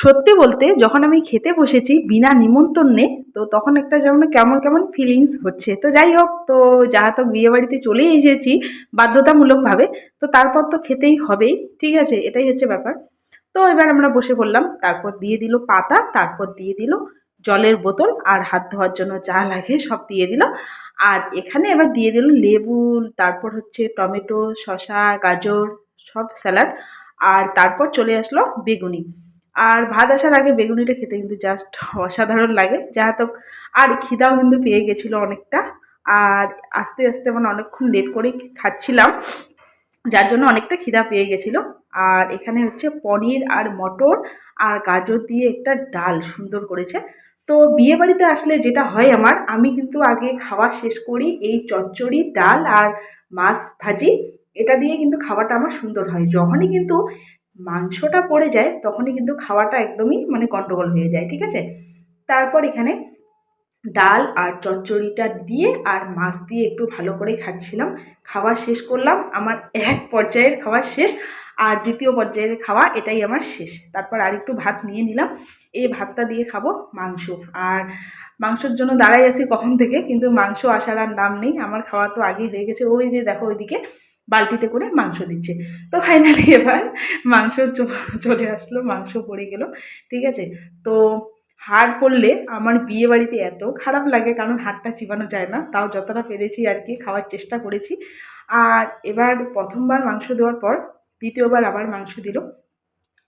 সত্যি বলতে যখন আমি খেতে বসেছি বিনা নিমন্ত্রণে, তো তখন একটা যেমন কেমন কেমন ফিলিংস হচ্ছে। তো যাই হোক, তো যাহাতক বিয়েবাড়িতে চলেই এসেছি বাধ্যতামূলকভাবে, তো তারপর তো খেতেই হবেই, ঠিক আছে, এটাই হচ্ছে ব্যাপার। তো এবার আমরা বসে পড়লাম, তারপর দিয়ে দিল পাতা, তারপর দিয়ে দিল জলের বোতল আর হাত ধোয়ার জন্য যা লাগে সব দিয়ে দিল। আর এখানে এবার দিয়ে দিল লেবু, তারপর হচ্ছে টমেটো শশা গাজর, সব স্যালাড। আর তারপর চলে আসলো বেগুনি। আর ভাত আসার আগে বেগুনিটা খেতে কিন্তু জাস্ট অসাধারণ লাগে। যাহা তো আর খিদাও কিন্তু পেয়ে গেছিল অনেকটা। আর আস্তে আস্তে মানে অনেকক্ষণ লেট করেই খাচ্ছিলাম, যার জন্য অনেকটা খিদা পেয়ে গেছিল। আর এখানে হচ্ছে পনির আর মটর আর গাজর দিয়ে একটা ডাল সুন্দর করেছে। তো বিয়ে বাড়িতে আসলে যেটা হয় আমার, আমি কিন্তু আগে খাওয়া শেষ করি এই চচ্চড়ি ডাল আর মাছ ভাজি। এটা দিয়ে কিন্তু খাওয়াটা আমার সুন্দর হয়। যখনই কিন্তু মাংসটা পড়ে যায়, তখনই কিন্তু খাওয়াটা একদমই মানে গন্ডগোল হয়ে যায়, ঠিক আছে? তারপর এখানে ডাল আর চচ্চড়িটা দিয়ে আর মাছ দিয়ে একটু ভালো করে খাচ্ছিলাম। খাওয়া শেষ করলাম, আমার এক পর্যায়ের খাওয়া শেষ, আর দ্বিতীয় পর্যায়ের খাওয়া এটাই আমার শেষ। তারপর আর একটু ভাত নিয়ে নিলাম, এই ভাতটা দিয়ে খাব মাংস। আর মাংসর জন্য দাঁড়াই আছি কখন থেকে, কিন্তু মাংস আসার আর নাম নেই, আমার খাওয়া তো আগেই হয়ে গেছে। ওই যে দেখো ওইদিকে বালতিতে করে মাংস দিচ্ছে। তো ফাইনালি এবার মাংস চলে আসলো, মাংস পড়ে গেল, ঠিক আছে? তো হাড় পড়লে আমার বিয়ে বাড়িতে এত খারাপ লাগে, কারণ হাড়টা চিবানো যায় না, তাও যতটা পেরেছি আর কি খাওয়ার চেষ্টা করেছি। আর এবার প্রথমবার মাংস দেওয়ার পর দ্বিতীয়বার আবার মাংস দিল।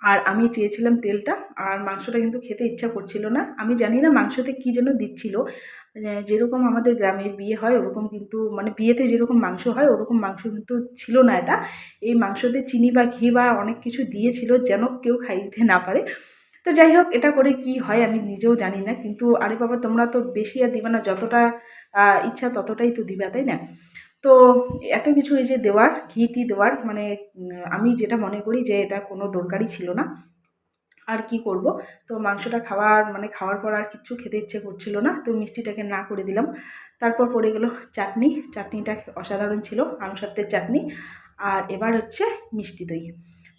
আর আমি চেয়েছিলাম তেলটা, আর মাংসটা কিন্তু খেতে ইচ্ছা করছিল না। আমি জানি না মাংসতে কী যেন দিচ্ছিল যেরকম আমাদের গ্রামের বিয়ে হয়, ওরকম কিন্তু মানে বিয়েতে যেরকম মাংস হয়, ওরকম মাংস কিন্তু ছিল না এটা। এই মাংসতে চিনি বা ঘি বা অনেক কিছু দিয়েছিল যেন কেউ খাইতে না পারে। তো যাই হোক, এটা করে কি হয় আমি নিজেও জানি না, কিন্তু আরে বাবা, তোমরা তো বেশি আর দিবে না, যতটা ইচ্ছা ততটাই তো দিবা, তাই না? তো এত কিছু এই যে দেওয়ার, ঘি টি দেওয়ার মানে আমি যেটা মনে করি যে এটা কোনো দরকারই ছিল না। আর কি করব? তো মাংসটা খাওয়ার মানে খাওয়ার পর আর কিচ্ছু খেতে ইচ্ছে করছিল না, তো মিষ্টিটাকে না করে দিলাম। তারপর পড়ে গেল চাটনি। চাটনিটা অসাধারণ ছিল আমসত্বের চাটনি। আর এবার হচ্ছে মিষ্টি দই।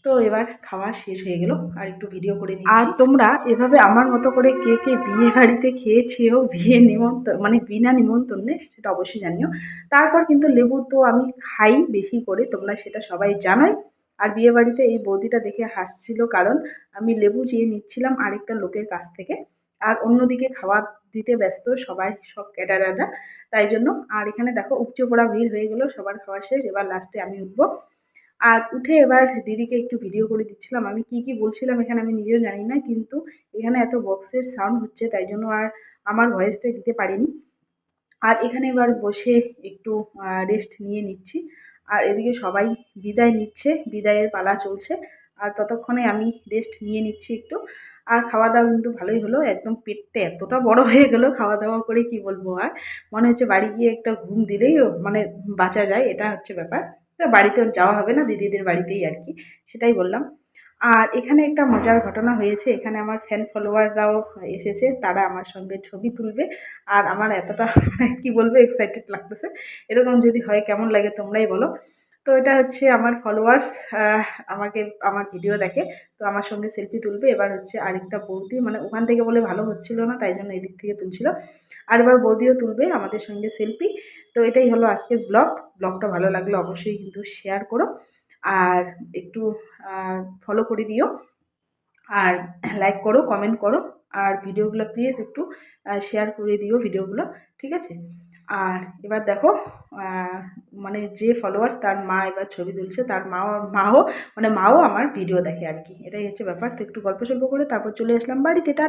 তো এবার খাওয়া শেষ হয়ে গেল, আর একটু ভিডিও করে নিই আর তোমরা এভাবে আমার মতো করে কে কে বিয়ে বাড়িতে খেয়েছেও বিয়ে নিমন্ত্রণ মানে বিনা নিমন্ত্রণে সেটা অবশ্যই জানিও। তারপর কিন্তু লেবু তো আমি খাই বেশি করে, তোমরা সেটা সবাই জানোই। আর বিয়ে বাড়িতে এই বৌদিটা দেখে হাসছিল কারণ আমি লেবু চেয়ে নিচ্ছিলাম আরেকটা লোকের কাছ থেকে। আর অন্যদিকে খাওয়া দিতে ব্যস্ত সবাই সব ক্যাটারাররা তাই জন্য আর এখানে দেখো উপচে পড়া ভিড় হয়ে গেল, সবার খাওয়া শেষ, এবার লাস্টে আমি উঠবো। আর উঠে এবার দিদিকে একটু ভিডিও করে দিচ্ছিলাম। আমি কি কি বলছিলাম এখানে আমি নিজেও জানি না, কিন্তু এখানে এত বক্সের সাউন্ড হচ্ছে, তাই জন্য আর আমার ভয়েসটা দিতে পারিনি। আর এখানে এবার বসে একটু রেস্ট নিয়ে নিচ্ছি। আর এদিকে সবাই বিদায় নিচ্ছে, বিদায়ের পালা চলছে। আর ততক্ষণে আমি রেস্ট নিয়ে নিচ্ছি একটু। আর খাওয়া দাওয়া কিন্তু ভালোই হলো, একদম পেটটা এতটা বড় হয়ে গেল খাওয়া দাওয়া করে কি বলব আর। মনে হচ্ছে বাড়ি গিয়ে একটা ঘুম দিলেই মানে বাঁচা যায়, এটা হচ্ছে ব্যাপার। তা বাড়িতে যাওয়া হবে না, দিদিদের বাড়িতেই আর কি, সেটাই বললাম। আর এখানে একটা মজার ঘটনা হয়েছে। এখানে আমার ফ্যান ফলোয়াররাও এসেছে, তারা আমার সঙ্গে ছবি তুলবে। আর আমার এতটা কি বলব এক্সাইটেড লাগতেছে। এরকম যদি হয়, কেমন লাগে তোমরাই বলো। তো এটা হচ্ছে আমার ফলোয়ার্স আমাকে, আমার ভিডিও দেখে। তো আমার সঙ্গে সেলফি তুলবে। এবার হচ্ছে আরেকটা বৌদি মানে ওখান থেকে বলে ভালো হচ্ছিল না, তাই জন্য এদিক থেকে তুলছিল। আর এবার বৌদিও তুলবে আমাদের সঙ্গে সেলফি তো এটাই হলো আজকের ব্লগ ব্লগটা ভালো লাগলে অবশ্যই কিন্তু শেয়ার করো। আর একটু ফলো করে দিও। আর লাইক করো কমেন্ট করো। আর ভিডিওগুলো প্লিজ একটু শেয়ার করে দিও ভিডিওগুলো ঠিক আছে? আর এবার দেখো মানে যে ফলোয়ার্স তার মা এবার ছবি তুলছে, তার মাও মাও মানে মাও আমার ভিডিও দেখে আর কি। এটাই হচ্ছে ব্যাপার। তো একটু গল্প সল্প করে তারপর চলে আসলাম বাড়িতে। টাটা!